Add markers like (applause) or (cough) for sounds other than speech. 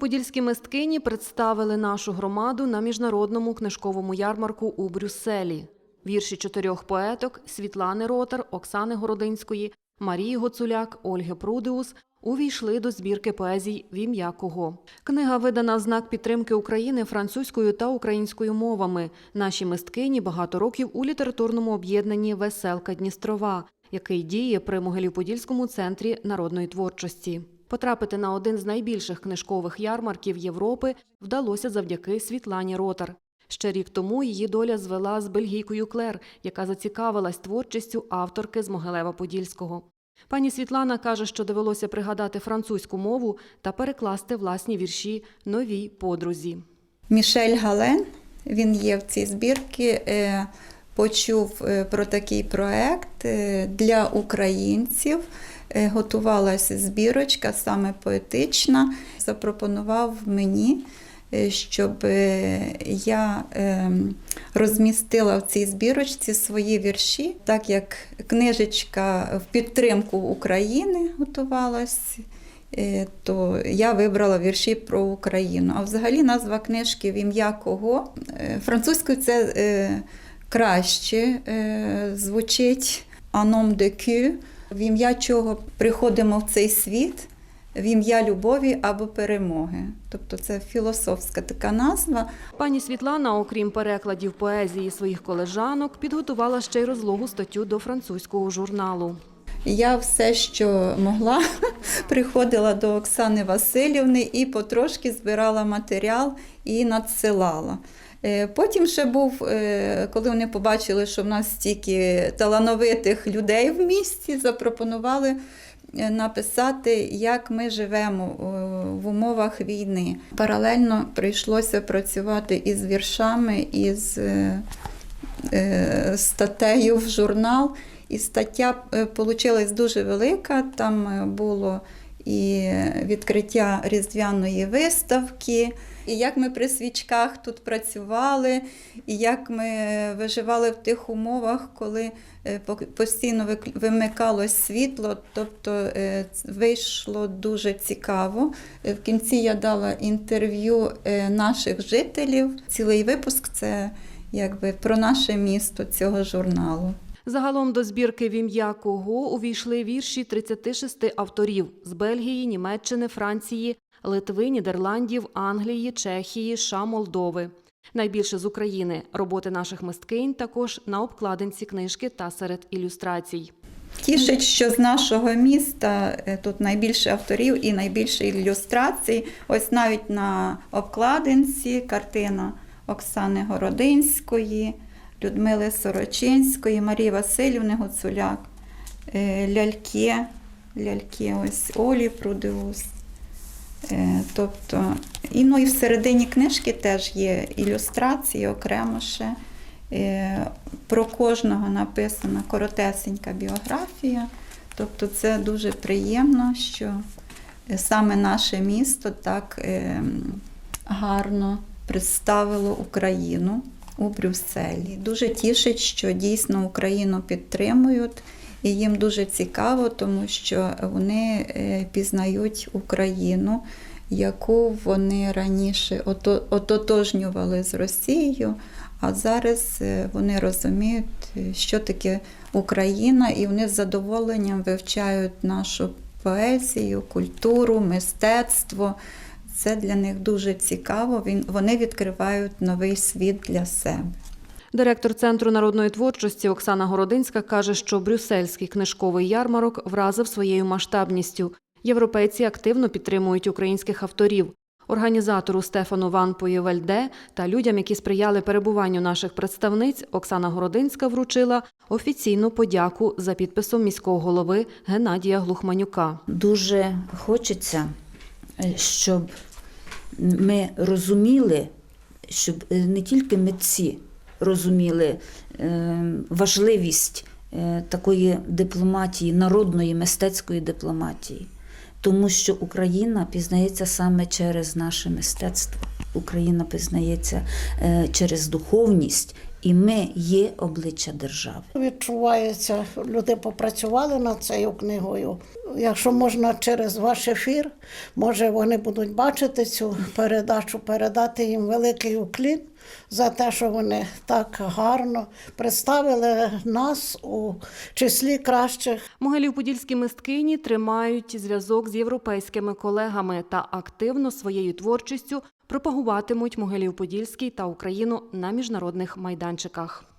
Могилів-Подільські мисткині представили нашу громаду на міжнародному книжковому ярмарку у Брюсселі. Вірші чотирьох поеток Світлани Ротар, Оксани Городинської, Марії Гоцуляк, Ольги Прудеус увійшли до збірки поезій в ім'я кого. Книга видана в знак підтримки України французькою та українською мовами. Наші мисткині багато років у літературному об'єднанні Веселка Дністрова, який діє при Могилів-Подільському центрі народної творчості. Потрапити на один з найбільших книжкових ярмарків Європи вдалося завдяки Світлані Ротар. Ще рік тому її доля звела з бельгійкою Клер, яка зацікавилась творчістю авторки з Могилева-Подільського. Пані Світлана каже, що довелося пригадати французьку мову та перекласти власні вірші новій подрузі. Мішель Гален, він є в цій збірці, е, почув е, про такий проект е, для українців. Е, Готувалася збірочка, саме поетична. Запропонував мені, щоб я розмістила в цій збірочці свої вірші, так як книжечка в підтримку України готувалась. Е, то я вибрала вірші про Україну. А взагалі назва книжки в ім'я кого? Французькою це краще е, звучить «Аном cœur», в ім'я чого приходимо в цей світ, в ім'я любові або перемоги. Тобто це філософська така назва. Пані Світлана, окрім перекладів поезії своїх колежанок, підготувала ще й розлогу статтю до французького журналу. Я все, що могла, (laughs) приходила до Оксани Васильівни і потрошки збирала матеріал і надсилала. Е, Потім ще був, е, коли вони побачили, що в нас стільки талановитих людей в місті, запропонували е, написати, як ми живемо в умовах війни. Паралельно прийшлося працювати із віршами, із статтею в журнал. І стаття вийшла дуже велика. Там було і відкриття різдвяної виставки, і як ми при свічках тут працювали, і як ми виживали в тих умовах, коли е, по- постійно вимикалось світло. Тобто е, вийшло дуже цікаво. Е, В кінці я дала інтерв'ю наших жителів. Цілий випуск це якби про наше місто цього журналу. Загалом до збірки в ім'я кого увійшли вірші 36 авторів з Бельгії, Німеччини, Франції, Литви, Нідерландів, Англії, Чехії, США, Молдови. Найбільше з України роботи наших мисткинь також на обкладинці книжки та серед ілюстрацій. Тішить, що з нашого міста е, тут найбільше авторів і найбільше ілюстрацій. Ось навіть на обкладинці картина Оксани Городинської, Людмили Сорочинської, Марії Васильівни Гуцуляк, е, ляльки, ляльки ось Олі Прудеус. Е, Тобто, і, ну, і всередині книжки теж є ілюстрації окремо ще. Е, Про кожного написана коротесенька біографія. Тобто це дуже приємно, що саме наше місто так е, гарно представило Україну у Брюсселі. Дуже тішить, що дійсно Україну підтримують. І їм дуже цікаво, тому що вони е, пізнають Україну, яку вони раніше ототожнювали з Росією, а зараз е, вони розуміють, е, що таке Україна, і вони з задоволенням вивчають нашу поезію, культуру, мистецтво. Це для них дуже цікаво. Він- Вони відкривають новий світ для себе. Директор Центру народної творчості Оксана Городинська каже, що брюссельський книжковий ярмарок вразив своєю масштабністю. Європейці активно підтримують українських авторів. Організатору Стефану Ван Поєвельде та людям, які сприяли перебуванню наших представниць, Оксана Городинська вручила офіційну подяку за підписом міського голови Геннадія Глухманюка. Дуже хочеться, е, щоб ми розуміли, щоб е, не тільки митці розуміли е, важливість е, такої дипломатії, народної мистецької дипломатії, тому що Україна пізнається саме через наше мистецтво. Україна пізнається через духовність, і ми є обличчя держави. Відчувається, люди попрацювали над цією книгою. якщо можна через ваш ефір, може вони будуть бачити цю передачу, передати їм великий уклін за те, що вони так гарно представили нас у числі кращих Могилів-подільські мисткині тримають зв'язок з європейськими колегами та активно своєю творчістю пропагуватимуть Могилів-Подільський та Україну на міжнародних майданчиках.